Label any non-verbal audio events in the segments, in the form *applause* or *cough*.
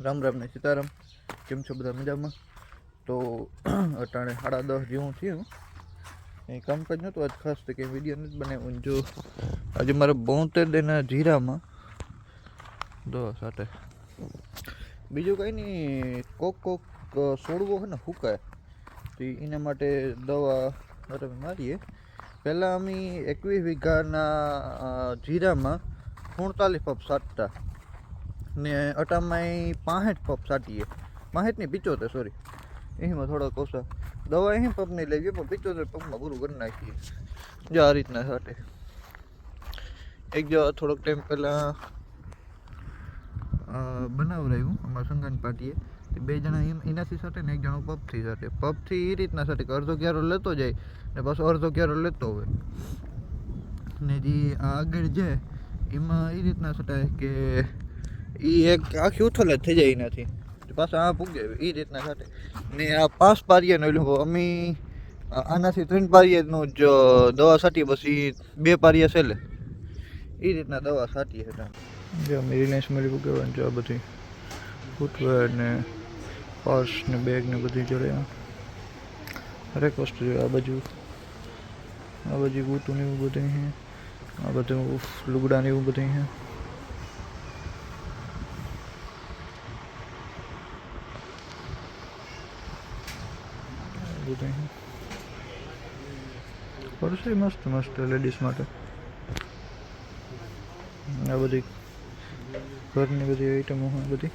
રામ રામ ને સીતારામ. કેમ છો બધા મજામાં? તો *clears throat* અટાણે સાડા દસ જેવું થયું. એ કામકાજ નહોતું. આજ ખાસ તો કંઈ વીડિયો નથી બનાવ્યું. જો, આજે મારે બોતેર દેના જીરામાં દવા સાથે. બીજું કંઈ નહીં, કોક કોક સોડવો છે ને હુકાય. તો એના માટે દવા અમે મારીએ. પહેલાં અમે એકવીસ વીઘાના જીરામાં સુડતાલીસ પપ સાટતા. ને અટામાં પાંસઠ પપ સાટીએ. પાંસઠ નહીં પિચોતેર સોરી એમાં થોડાક ઓછા. દવા અહીં પપ નહીં લેવી પણ પિચોતેર પપમાં પૂરું કરી નાખીએ. જો આ રીતના સાટે. એક જો થોડોક ટાઈમ પહેલાં બનાવરાયું અમારા સંગાન પાટીએ. તે બે જણા એમ એનાથી સાથે ને એક જણો પબથી સાથે પબથી એ રીતના સાથે કે અડધો ક્યારો લેતો જાય ને પાછો અડધો ક્યારો લેતો હોય. ને જે આગળ જાય, એમાં એ રીતના સટાય કે એ એક આખી ઉથલ જ થઈ જાય એનાથી પાછા આ પૂગે એ રીતના સાથે. ને આ પાંચ પારીયાનો એટલે અમે આનાથી ત્રણ પારિયાનું જ દવા છાંટીએ, પછી બે પારીયા છેલ્લે. એ રીતના દવા છાંટીએ હતા. જો અમે રિલાયન્સ મળી પૂગવાનું જો આ બધી ફૂટવેર ને પર્સ ને બેગ ને બધી જોડે હરેક વસ્તુ જોઈએ આ બાજુ. આ બાજુ બૂટું ને એવું બધું છે આ બધું લુગડા ને એવું બધું છે બધું છે પર્સ એ મસ્ત મસ્ત લેડીઝ માટે. આ બધી ઘરની બધી આઈટમો હોય, બધી.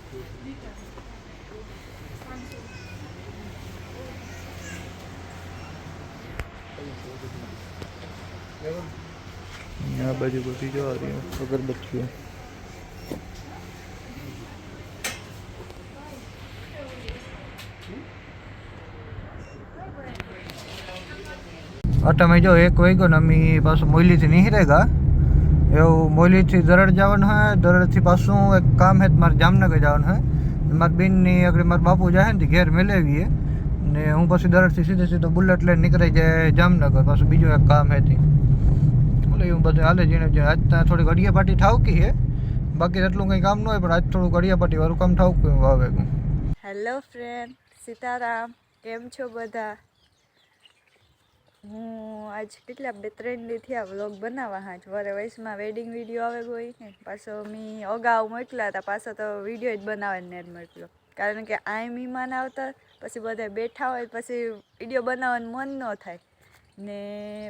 આ બાજુ બધી જો આ રહી અગરબત્તીઓ. અટમે જો એક વાગ્યો ને અમે પાછું મોયલીથી નીકળેગા એવું મોયલીથી દરડ જવાનું હોય, દરડથી પાછું એક કામ હે, મારે જામનગર જવાનું હોય. મારા બેનની આગળ મારા બાપુ જાય ને ઘેર મેળવીએ ને હું પછી દરડથી સીધે સીધો બુલેટ લઈને નીકળી જાય જામનગર, પાછું બીજું એક કામ હતી એટલે એવું બધું હાલે જીણે જે આજ ત્યાં થોડી ઘડિયા પાટી ઠાવકી હે. બાકી એટલું કંઈ કામ ન હોય, પણ આજ થોડું ઘડિયા પાટી વાળું કામ ઠાવકું વાવે હેલો ફ્રેન્ડ સીતારામ, કેમ છો બધા? હું આજ કેટલા બે ત્રણ દી થયા વ્લોગ બનાવવા હા વરે વયસમાં વેડિંગ વીડિયો આવે કોઈ ને પાછો મેં અગાઉ મોકલા હતા. પાછો તો વીડિયો જ બનાવે ને મોકલ્યો. કારણ કે આ મહેમાન આવતા, પછી બધા બેઠા હોય, પછી વીડિયો બનાવવાનું મન ન થાય. ને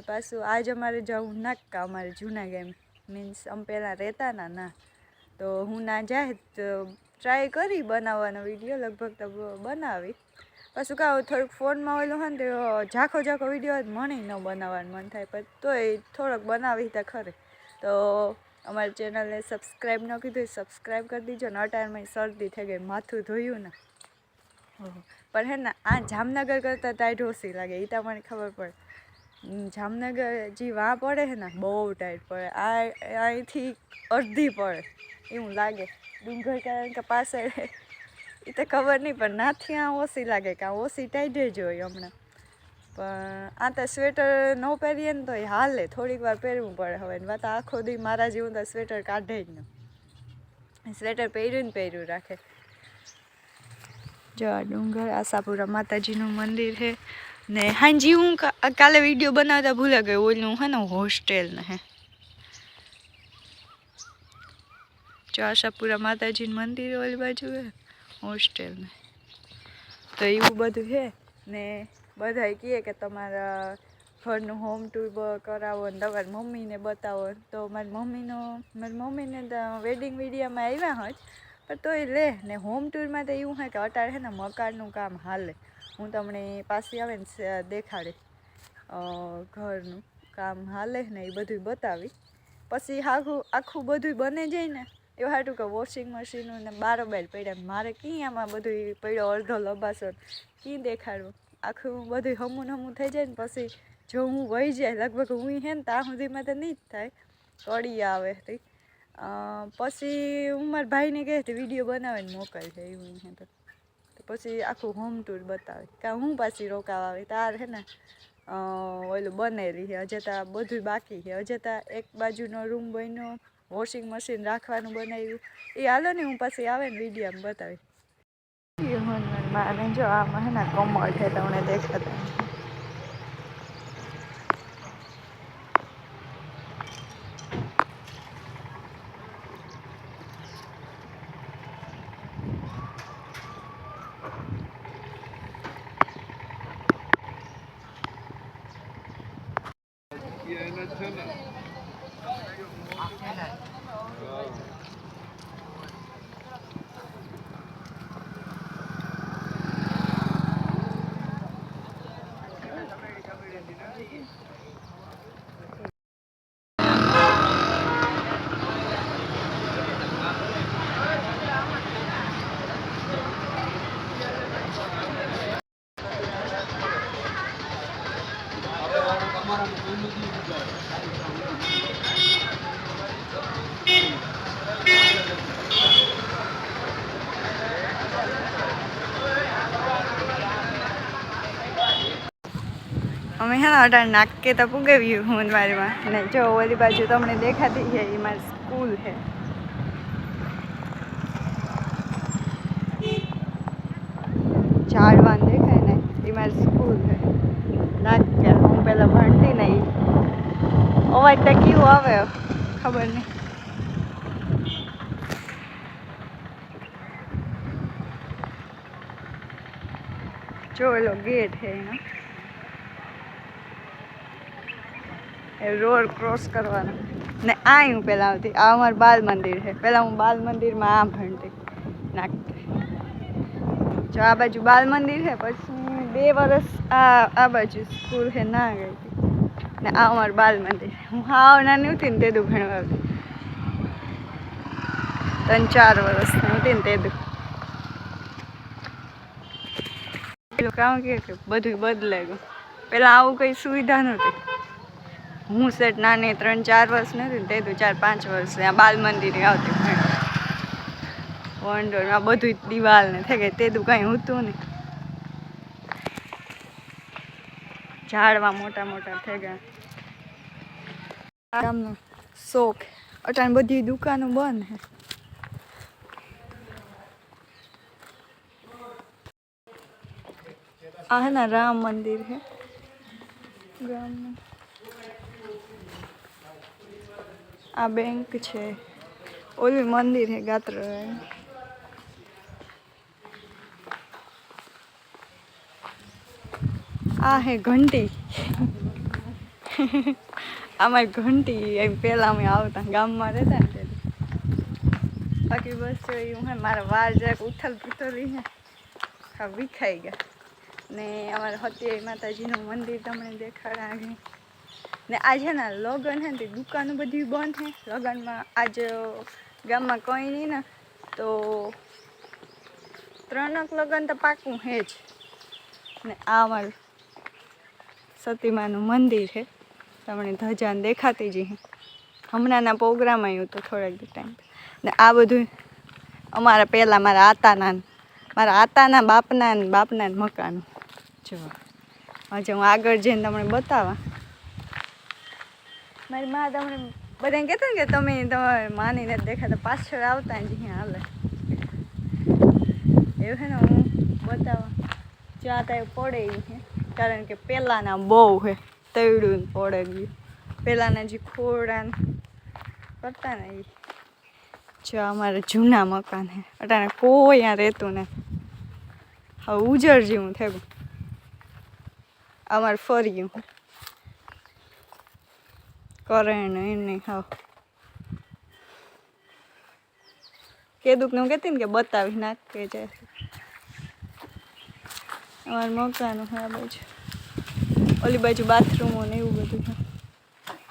પાછું આજ અમારે જવું નાકા અમારે જૂના ગેમ. મીન્સ અમે પહેલાં રહેતા ના ના. તો હું ના જાય તો ટ્રાય કરી બનાવવાનો વીડિયો લગભગ તો બનાવી. પાછું કાં થોડુંક ફોનમાં ઓલું હોય ને તો ઝાખો ઝાખો વીડિયો મને ન બનાવવાનું મન થાય, પણ તોય થોડોક બનાવી તો ખરે. તો અમારી ચેનલને સબસ્ક્રાઈબ ન કીધું સબસ્ક્રાઈબ કરી દીજો, ને અટાણમાં શરદી થઈ ગઈ, માથું ધોયું ને. પણ હે ને, આ જામનગર કરતાં તાય ઢોસી લાગે એ તમને ખબર પડે. જામનગર જે વા પડે હે ને, બહુ ટાઈટ પડે. આ અહીંથી અડધી પડે, એવું લાગે. ડુંગર કારણ કે પાસે એ તો ખબર નહીં, પણ નાથી આ ઓછી લાગે કે આ ઓછી ટાઈડે જ હોય હમણાં. પણ આ તો સ્વેટર ન પહેરીએ ને તો એ હાલે, થોડીક વાર પહેરવું પડે હવે. વાત આખો દી મારા જેવું તો સ્વેટર કાઢે જ ન સ્વેટર પહેર્યું ને પહેર્યું રાખે. જો આ ડુંગર, આશાપુરા માતાજીનું મંદિર છે ને હાંજી હું કાલે વીડિયો બનાવતા ભૂલા ગઈ, ઓલું હે ને હોસ્ટેલ ને હે. જો આશાપુરા માતાજીનું મંદિર ઓલી બાજુ હે. હોસ્ટેલ ને તો એવું બધું છે ને બધા કહે કે તમારા ઘરનું હોમ ટૂર કરાવો ને તમારી મમ્મીને બતાવો. તો મારી મમ્મીનો, મારી મમ્મીને વેડિંગ વિડીયામાં આવ્યા હોય પણ તોય લે ને હોમ ટૂરમાં તો એવું હોય કે અટાર છે ને મકાનનું કામ હાલે. હું તમને પાસે આવે ને દેખાડે ઘરનું કામ હાલે ને એ બધું બતાવી. પછી આખું આખું બધું બને જાય ને એવું હાટું કે વોશિંગ મશીનનું ને બારોબાર પડ્યા મારે કી આમાં બધું પડ્યો અડધો લબાસો કી દેખાડવું? આખું બધું હમું હમું થઈ જાય ને પછી જો હું વહી જાય, લગભગ હું હે ને ત્યાં સુધીમાં તો નહીં જ થાય. કડી આવે તે. પછી હું ભાઈને કહે તો વીડિયો બનાવીને મોકલજે એવું હે તો. પછી આખું હોમ ટૂર બતાવે. કાં હું પાછી રોકાવા આવે? તાર હે ને ઓલું બનેલી છે. હજે તા બધું બાકી છે. હજે એક બાજુનો રૂમ બન્યો. વોશિંગ મશીન રાખવાનું બનાવ્યું. એ હાલો ને હું પછી આવે ને વિડીયોમાં બતાવી મારે જો આ મહિના કમળ છે તમને દેખાતા. Thank you. અમે હે ને અઢાર નાકે તો પુગાવ્યું હુંદવારીમાં ને જો ઓલી બાજુ તમને દેખાતી છે એ મારી સ્કૂલ છે. ઝાડવાન દેખાય ને એ મારી સ્કૂલ છે. નાકે હું પહેલાં ભણતી નહીં અવાજ તો કેવું આવે, ખબર નહીં જો એલો ગેટ છે એનો એ રોડ ક્રોસ કરવાનો. ને આ હું પહેલાં આવતી. આ અમારું બાલ મંદિર છે. પહેલાં હું બાલ મંદિરમાં આમ ભણતી. નાખતી. જો આ બાજુ બાલ મંદિર છે, પછી બે વર્ષ આ આ બાજુ સ્કૂલ છે, ના ગઈ. હતી ને આ અમારું બાલ મંદિર હું હાવ નાની હતી ને તેદું ભણવા આવતી. ત્રણ ચાર વર્ષની હતી ને તેદું. પેલું કામ કે કે બધું બદલાઈ ગયું. પહેલાં આવું કંઈ સુવિધા નહોતી. હું સેટ નાની ત્રણ, ચાર વર્ષ નથી તે તો ચાર, પાંચ વર્ષ ત્યાં બાલ મંદિરે આવતી વંડોળમાં બધું દિવાલ ને થઈ ગઈ. તે તો કાંઈ હતું નહીં. ઝાડવા મોટા મોટા થઈ ગયા. ગામનો શોખ. અટાણ બધી દુકાનો બંધ હે આ હે ના રામ મંદિર છે. ગામનું. આ બેંક છે. ઓલું મંદિર હે ગાત્ર. આ હે ઘંટી. આમાં ઘંટી એમ પહેલાં અમે આવતા ગામમાં રહેતા ને બાકી બસ જો એવું મારા વાર જરાક ઉથલ પુથલી હે હા વિખાઈ ગયા. ને અમારા હત્યાઈ માતાજીનું મંદિર તમને દેખાડા ને આજે ના લગન હે ને દુકાનો બધી બંધ હે લગ્નમાં આજ ગામમાં કંઈ નહીં ને, તો ત્રણક લગન તો પાકું હે જ. ને આ અમારું સતીમાનું મંદિર છે. તમને ધજાન દેખાતી જ હમણાંના પ્રોગ્રામ આવ્યું તો થોડાક ટાઈમ ને આ બધું અમારા પહેલાં મારા આતાના મારા આતાના બાપના બાપના મકાન. જો આજે હું આગળ જઈને તમને બતાવવા. મારી મા તમને બધાને કહેતા ને કે તમે તમારે માની નથી દેખાતા, પાછળ આવતા જ અહીંયા હાલે. એવું છે ને હું બતાવવા જ્યાં ત્યાં પડે કારણ કે પહેલાંના બહુ છે, તૈડું પડે ગયું પહેલાંના જે ખોડા કરતા ને એ જો અમારે જૂના મકાન છે. અટાણે કોઈ અહીંયા રહેતું ને. હવે ઉજળ જેવું થયું. અમારે ફર્યું કરણ એને હા કેદુક ને હું કહેતી ને કે બતાવી નાખ કે જાય અમારું મકાન આ બાજુ. ઓલી બાજુ બાથરૂમો ને એવું બધું છે.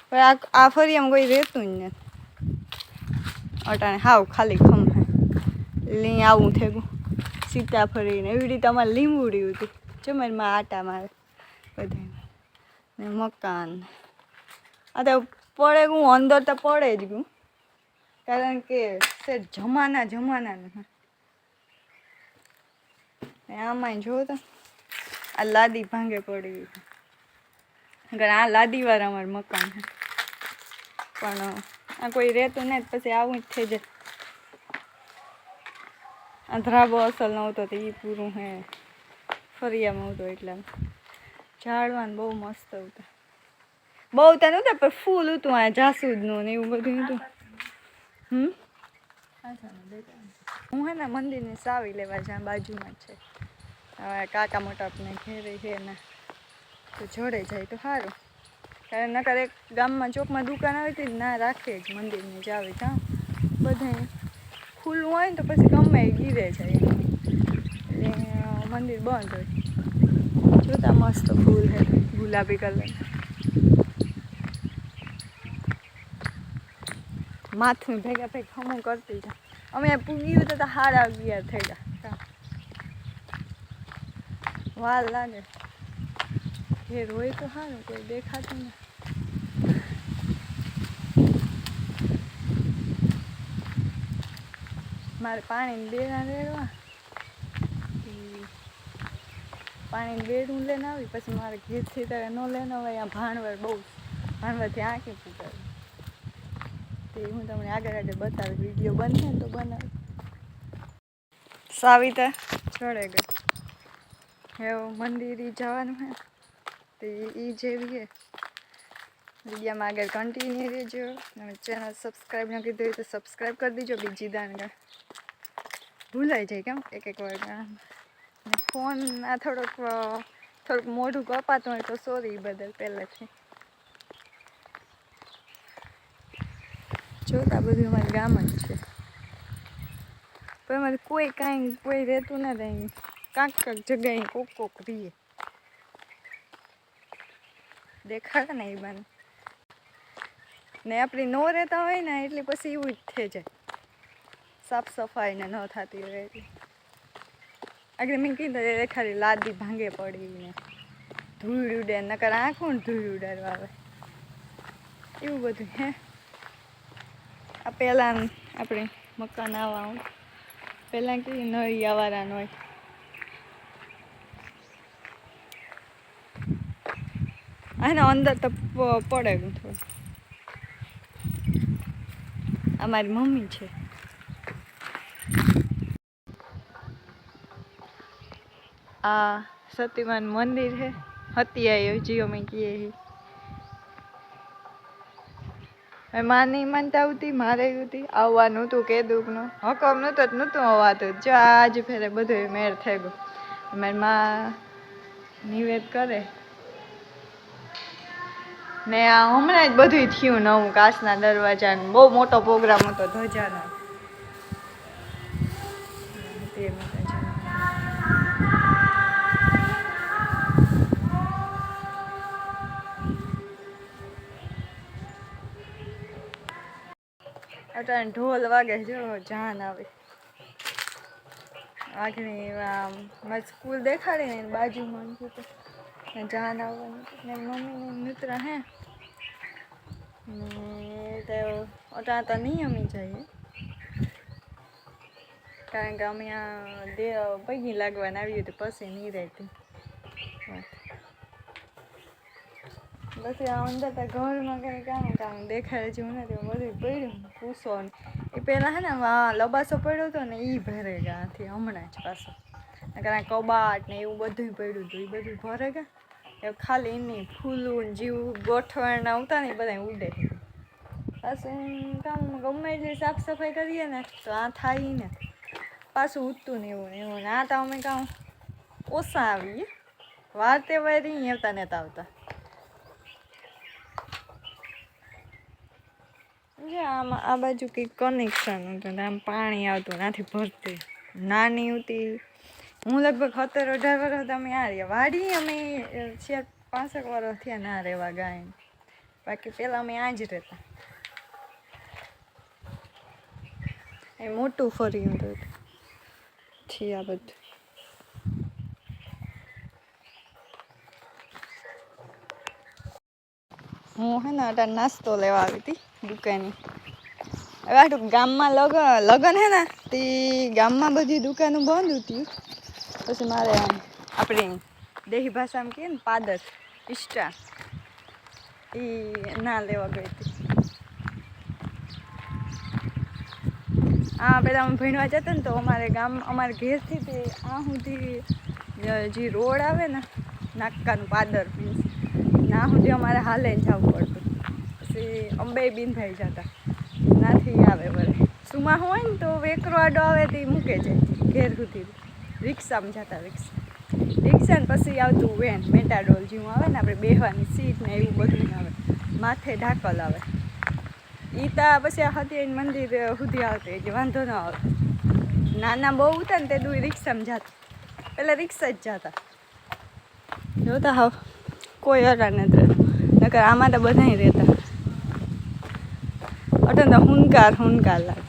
પણ આ આ ફરિયામાં કોઈ રહેતું જ નથી. અટાણે હાવ ખાલી ખમ લઈ આવું થયું સીતાફળી ને એવી રીતે અમારે લીંબુડી હતી. જો મારી માં આટા મારે. બધા ને મકાન. આ તો પડે હું અંદર તો પડે જ ગયું. કારણ કે સેટ જમાના જમાના આમાં જો તો, આ લાદી ભાંગે પડી ગઈ આ લાદીવાળા અમારું મકાન છે. પણ આ કોઈ રહેતું નહીં પછી આવું જ થઈ જાય. આ ધ્રાબો અસલ નહોતો તો એ પૂરું હે. ફરિયામાં હતો એટલે. ઝાડવાનું બહુ મસ્ત હતા. બહુ ત્યાં નહોતા, પણ ફૂલ હતું આ જાસૂદનું ને એવું બધું હતું. હમ? હું હે ને મંદિરની સાવી લેવા જ્યાં બાજુમાં છે. હવે કાકા મોટા આપણે ઘેરે છે ને, તો જોડે જાય તો સારું કારણ નકર એક ગામમાં ચોકમાં દુકાન આવી હતી ના રાખે જ મંદિરની જાવે ત્યાં બધાય ખુલ્લું હોય ને તો પછી ગમે ગીરે જાય. એટલે મંદિર બંધ હોય. જોતા મસ્ત ફૂલ છે ગુલાબી કલર. માથું ભેગા ભેગા હું કરતી છે અમે પૂગી તો હારા અગિયાર થઈ ગયા વાલ લાગે. ઘેર હોય તો સારું કોઈ દેખાતું ને. મારે પાણી બેડા રેડવા. પાણી બેડું લઈને આવી, પછી મારે ઘેરથી તારે ન લઈને આવે આ ભાણવર બહુ ભાણવરથી આંખી ફૂટાવી તે હું તમને આગળ આગળ બતાવી વીડિયો બનશે ને તો બનાવ સાવિતા ચડે ગઈ એવું મંદિર જવાનું હે. તો એ જેવી હે. વિડીયોમાં આગળ કન્ટિન્યુ રહેજો. અને ચેનલ સબસ્ક્રાઈબ ન કીધું હોય તો સબસ્ક્રાઈબ કરી દેજો બીજી દાનગા ભૂલાઈ જાય કેમ? એક એક વાર ફોન આ થોડોક થોડુંક મોઢું કપાતું હોય તો સોરી બદલ પહેલેથી. જોતા બધું અમારું ગામ જ છે. પણ અમારે કોઈ કાંઈ, કોઈ રહેતું નથી અહીં. કાંક કાંક જગ્યાએ કોક કોક રહીએ. દેખાડે ને એ બાને. ને આપણી નો રહેતા હોય ને, એટલે પછી એવું જ થઈ જાય. સાફ સફાઈ ને ન થતી હોય એટલે. આગળ મેં કીધું ખાલી લાદી ભાંગે પડી ને ધૂળ ઉડે, નકર આંખું ધૂળ ઉડાડવા આવે. એવું બધું, હે? આ પહેલાં આપણે મકાન આવા પહેલાં કે નળી આવારા હોય. આના અંદર તો પડે થોડું. આ મારી મમ્મી છે. આ સતીમાન મંદિર છે હતી આવ્યો જીઓ અમે કહીએ માની માનતા આવતી મારે આવતી આવવાનું હતું કે દુઃખનું? હકમ નહોતું જ નહોતું આવવાતું જો આજ ફેરે બધું મેળ થઈ ગયું. મારી માં નિવેદ કરે. ને આ હમણાં જ બધું થયું નવું કાચના દરવાજા બહુ મોટો પ્રોગ્રામ હતો ધ્વજાનો તે અટાણે ઢોલ વાગે જો જાન આવે. આગની મારી સ્કૂલ દેખાડી ને બાજુમાં જાન આવવાનું. ને મમ્મીને મિત્ર હે. ને તો અટાણે તો નહીં અમે જઈએ. કારણ કે અમે આ દે પૈકી લાગવાને આવી હતી પછી નહીં રહેતી. પછી આ અંદર તો ઘરમાં કંઈ કામ કામ દેખાય જેવું નથી બધું પડ્યું પૂછો ને. એ પહેલાં છે ને લબાસો પડ્યો હતો ને એ ભરે ગયા આથી હમણાં જ પાછો. કારણ કબાટ ને એવું બધું પડ્યું હતું એ બધું ભરે ગયા એ ખાલી એની ફૂલું જીવું ગોઠવણ આવતા ને એ બધા ઉડે. પાછું કામ ગમે એટલી સાફ સફાઈ કરીએ ને તો આ થાય ને. પાછું ઉઠતું ને એવું ને એવું ને આ તો અમે કામ ઓછા આવીએ. વાર તહેવાર આવતા નતા આવતા. આમ આ બાજુ કંઈક કનેક્શન હતું આમ પાણી આવતું નાથી ભરતી. નાની હતી. હું લગભગ સત્તર અઢાર વર્ષ અમે આ રહ્યા. વાડી અમે છેક પાંસઠ વર્ષ થયા ના રહેવા ગાય બાકી પહેલાં અમે આ જ રહેતા. એ મોટું ફરી હતું. છે આ બધું. હું હે ને અટાર નાસ્તો લેવા આવી હતી દુકાને. હવે આટલું ગામમાં લગન લગન હે ને, તે ગામમાં બધી દુકાનો બંધ હતી. પછી મારે આપણી દેહી ભાષામાં કહીએ ને, પાદર, ઈષ્ટા, એ ના લેવા ગઈ હતી. આ પહેલાં અમે ભણવા જતા ને તો અમારે ગામ, અમારે ઘેરથી તે આ સુધી જે રોડ આવે ને નાકકાનું પાદર મીન્સ ના સુધી અમારે હાલે જવું પડતું પછી અંબે બિનભાઈ જતા. નાથી આવે વળે. સુમાં હોય ને તો વેકરો આડો આવે તે મૂકે જાય ઘેર સુધી. રિક્ષામાં જતા રિક્ષા. રિક્ષા ને પછી આવતું વેન, મેટાડોલ જેવું આવે ને આપણે બેહવાની સીટ ને એવું બધું આવે. માથે ઢાકલ આવે. ઈ તા પછી આ હતી મંદિર સુધી આવતી એટલે વાંધો ન આવે. નાના બહુ હતા ને તે દુઈ રિક્ષામાં જતા. પહેલાં રિક્ષા જ જતા. જોતા હાવ. કોઈ હરા નથી રહેતું. નકર આમાં તો બધાય રહેતા. અટન તો હુનકાર હુનકાર લાગે.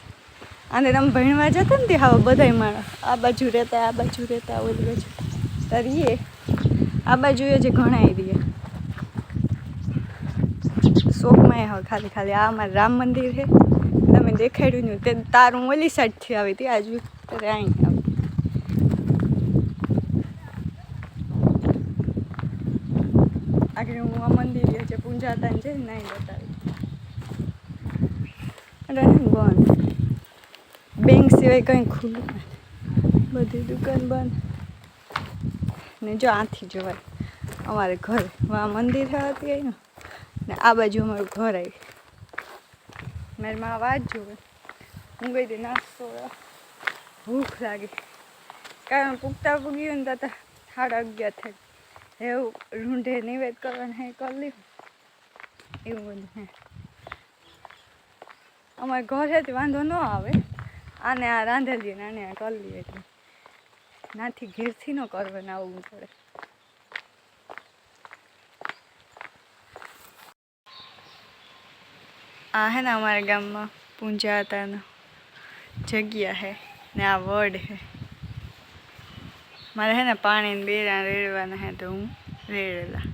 અને તમે ભણવા જતા ને તે હવે બધાય માણસ. આ બાજુ રહેતા, આ બાજુ રહેતા, ઓલી બાજુ. તરીએ આ બાજુએ જે ઘણાય રહીએ શોખમાં હવે ખાલી ખાલી આ અમારે રામ મંદિર છે. તમે દેખાડ્યું ને તે તારું ઓલી સાઈડથી આવી હતી આજુ ત્યારે અહીં આવી આગળ હું આ મંદિર જે પૂંજાતા ને છે નહીં બતાવી. રનિંગ બંધ. બેંક સિવાય કંઈ ખુલ્લું બધી દુકાન બંધ. ને જો આથી જોવાય, અમારે ઘરે વા મંદિર હતી અહીં ને આ બાજુ અમારું ઘર આવી મારી મા વાત જોવે. હું ગઈ હતી નાસ્તો ભૂખ લાગી. કારણ પૂગતા પૂગ્યું ને તાતા સાડા અગિયાર થઈ એવું રૂંઢે નિવેદ કરવાનું હે, કરી લીધું. એવું બધું, હે. અમારે ઘરેથી વાંધો ન આવે. આને આ રાંધેલી ને આને આ કરી લઈએ એટલે. નાથી ઘેરથી ન કરવાનું આવવું પડે આ હે ને અમારા ગામમાં પૂંજા હતાનો જગ્યા હે ને આ વડ હે. મારે હે ને પાણીને બેરા રેડવાના હે તો હું રેડેલા.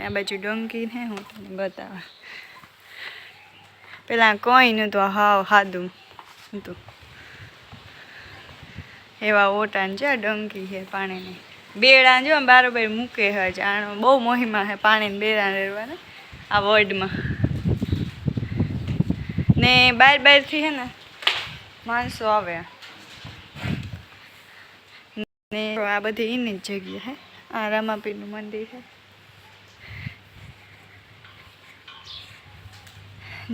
ને આ બાજુ ડંકી ને હું તમને બતાવા. પેલા કોઈ નહોતું હાવ હાદું હતું. એવા ઓટાન છે ડંકી છે પાણીની. બેડા જો બારોબાર મૂકે હે જાણો બહુ મોહિમા છે પાણીને બેડા રેડવાના આ વર્ડમાં. ને બાર બારથી હે ને માણસો આવે. ને આ બધી એની જ જગ્યા હે આ રામાપીરનું મંદિર છે.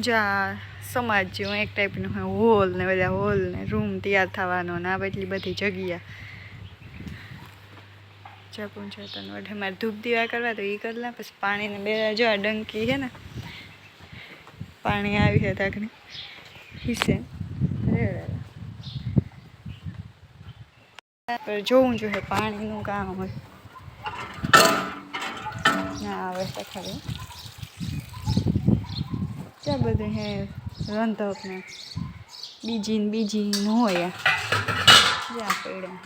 જો આ સમાજ જેવું, એક ટાઈપનું હોય. હોલ ને બધા હોલ ને રૂમ તૈયાર થવાનો ને આ એટલી બધી જગ્યા. જ્યાં પૂછો તને મારે ધૂપ દીવા કરવા તો એ કરલા પછી પાણીને બે જો આ ડંકી છે ને, પાણી આવી છે તાકની હિસ્સે જોવું જોઈએ પાણીનું કામ હોય. ના આવે તો ખરું. ત્યાં બધું હે. રંધક ને બીજી ને બીજી ન હોય. જ્યાં પડ્યા.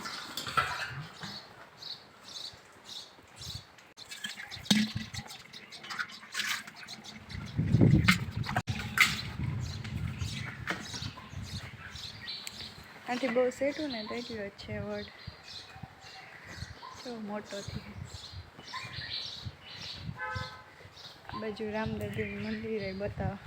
આથી બહુ સેટું ને થઈ જ છે વર્ડ જો મોટો થી આ બાજુ રામદાદી મંદિર બતાવો.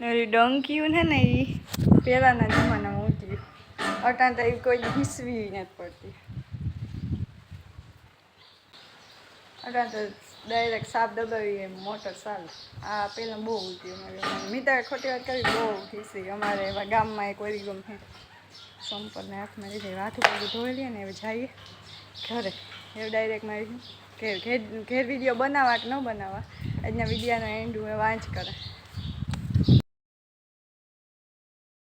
ઓલી ડંકીયું છે ને એ પહેલાંના જમાનામાં ઉતર્યું. અટાણ તો એ કોઈ હિસવી નથી પડતી. અટાણ તો ડાયરેક્ટ સાપ દબાવી એમ, મોટર ચાલે. આ પહેલાં બહુ ઉતરી અમારે મિતા ખોટી વાત કરી, બહુ હિસવી અમારે એવા ગામમાં એક ઓરી ગમ છે. હાથમાં લીધે હાથ ઉપર ધોઈ લઈએ ને હવે જઈએ ઘરે. એવું ડાયરેક્ટ મારી ઘેર ઘેર ઘેર વીડિયો બનાવવા કે ન બનાવવા? આજના વિડીયાનો એન્ડ હું વાંચ કરે